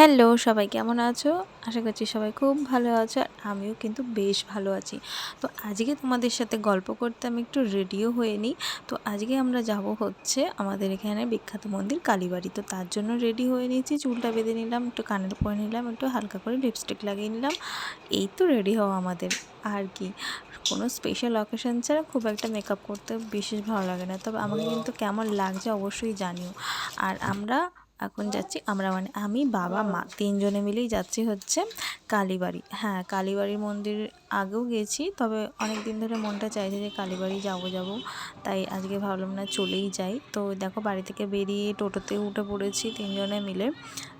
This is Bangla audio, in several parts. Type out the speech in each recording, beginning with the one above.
হ্যালো, সবাই কেমন আছো? আশা করছি সবাই খুব ভালো আছো আর আমিও কিন্তু বেশ ভালো আছি। তো আজকে তোমাদের সাথে গল্প করতে আমি একটু রেডিও হয়ে নিই। তো আজকে আমরা যাব হচ্ছে আমাদের এখানে বিখ্যাত মন্দির কালীবাড়ি। তো তার জন্য রেডি হয়ে নিয়েছি, চুলটা বেঁধে নিলাম, একটু কানের পরে নিলাম, একটু হালকা করে লিপস্টিক লাগিয়ে নিলাম। এই তো রেডি হওয়া আমাদের। আর কি, কোনো স্পেশাল অকেশন ছাড়া খুব একটা মেকআপ করতে বিশেষ ভালো লাগে না। তবে আমাকে কিন্তু কেমন লাগছে অবশ্যই জানিও। আর আমরা এখন যাচ্ছি আমরা মানে আমি, বাবা, মা তিনজনে মিলেই যাচ্ছি হচ্ছে কালীবাড়ি। হ্যাঁ কালীবাড়ির মন্দির আগেও গেছি, তবে অনেক দিন ধরে মনটা চাইছে যে কালীবাড়ি যাব যাব। তাই আজকে ভাবলাম না চলেই যাই। তো দেখো বাড়ি থেকে বেরিয়ে টোটোতে উঠে পড়েছি তিনজনে মিলে।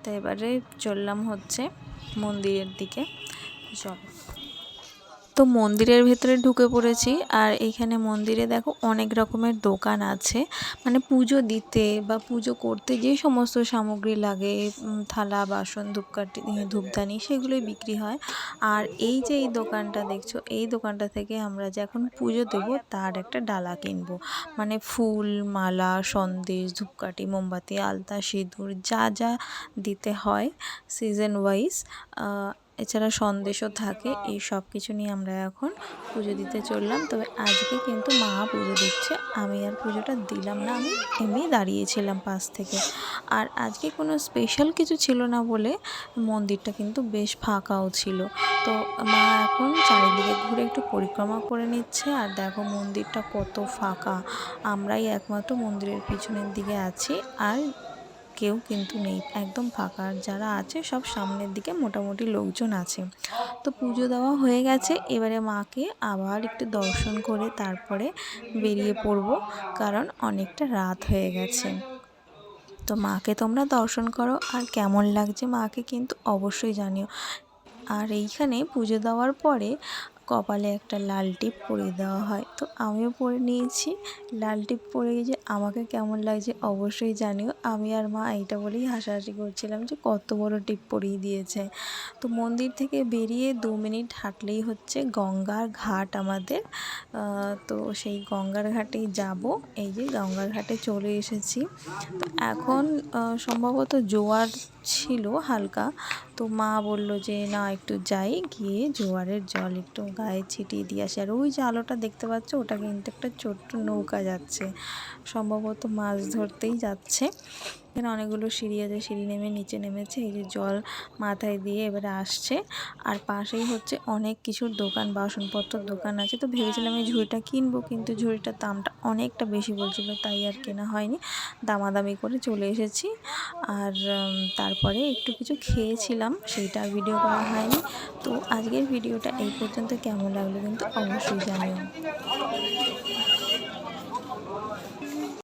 তো এবারে চললাম হচ্ছে মন্দিরের দিকে। চলো। তো মন্দিরের ভেতরে ঢুকে পড়েছি আর এইখানে মন্দিরে দেখো অনেক রকমের দোকান আছে। মানে পুজো দিতে বা পুজো করতে যে সমস্ত সামগ্রী লাগে থালা, বাসন, ধূপকাঠি ধূপদানি সেগুলোই বিক্রি হয়। আর এই যে এই দোকানটা দেখছ, এই দোকানটা থেকে আমরা যে এখন পুজো দেব তার একটা ডালা কিনবো। মানে ফুল, মালা, সন্দেশ, ধূপকাঠি, মোমবাতি, আলতা, সিঁদুর যা যা দিতে হয় সিজন ওয়াইজ এছাড়া সন্দেশও থাকে, এই সব কিছু নিয়ে আমরা এখন পুজো দিতে চললাম। তবে আজকে কিন্তু মা পুজো দিচ্ছে। আমি আর পুজোটা দিলাম না, আমি এমনি দাঁড়িয়েছিলাম পাশ থেকে। আর আজকে কোনো স্পেশাল কিছু ছিল না বলে মন্দিরটা কিন্তু বেশ ফাঁকাও ছিল। তো মা এখন চারিদিকে ঘুরে একটু পরিক্রমা করে নিচ্ছে। আর দেখো মন্দিরটা কত ফাঁকা। আমরাই একমাত্র মন্দিরের পিছনের দিকে আছি। আর কেউ কিন্তু নেই, একদম ফাঁকা। আর যারা আছে, সব সামনের দিকে মোটামুটি লোকজন আছে। তো পুজো দেওয়া হয়ে গেছে, এবারে মাকে আবার একটু দর্শন করে তারপরে বেরিয়ে পড়ব, কারণ অনেকটা রাত হয়ে গেছে। তো মাকে তোমরা দর্শন করো, আর কেমন লাগছে মাকে কিন্তু অবশ্যই জানিও। আর এইখানে পুজো দেওয়ার পরে কপালে একটা লাল টিপ পরিয়ে দেওয়া হয়। তো আমিও পরে নিয়েছি। লাল টিপ পরে গিয়ে আমাকে কেমন লাগছে অবশ্যই জানিও। আমি আর মা এইটা বলেই হাসাহাসি করছিলাম যে কত বড় টিপ পরিয়ে দিয়েছে। তো মন্দির থেকে বেরিয়ে দু মিনিট হাঁটলেই হচ্ছে গঙ্গার ঘাট আমাদের। তো সেই গঙ্গার ঘাটেই যাব। এই যে গঙ্গার ঘাটে চলে এসেছি। তো এখন সম্ভবত জোয়ার ছিল হালকা। তো মা বলল যে, না, একটু যাই, গিয়ে জোয়ারের জল একটু গায়ে ছিটিয়ে দিয়ে আসে। আর ওই যে আলোটা দেখতে পাচ্ছ, ওটা কিন্তু একটা ছোট্ট নৌকা যাচ্ছে। সম্ভবত মাছ ধরতেই যাচ্ছে। এখানে অনেকগুলো সিঁড়ি আছে, সিঁড়ি নেমে নিচে নেমেছে, এই যে জল মাথায় দিয়ে এবারে আসছে। আর পাশেই হচ্ছে অনেক কিছুর দোকান, বাসনপত্রের দোকান আছে। তো ভেবেছিলাম এই ঝুড়িটা কিনবো, কিন্তু ঝুড়িটার দামটা অনেকটা বেশি বলছিল, তাই আর কেনা হয়নি। দামাদামি করে চলে এসেছি। আর তারপরে একটু কিছু খেয়েছিলাম, সেইটা ভিডিও করা হয়নি। তো আজকের ভিডিওটা এই পর্যন্ত। কেমন লাগল কিন্তু অবশ্যই জানিও।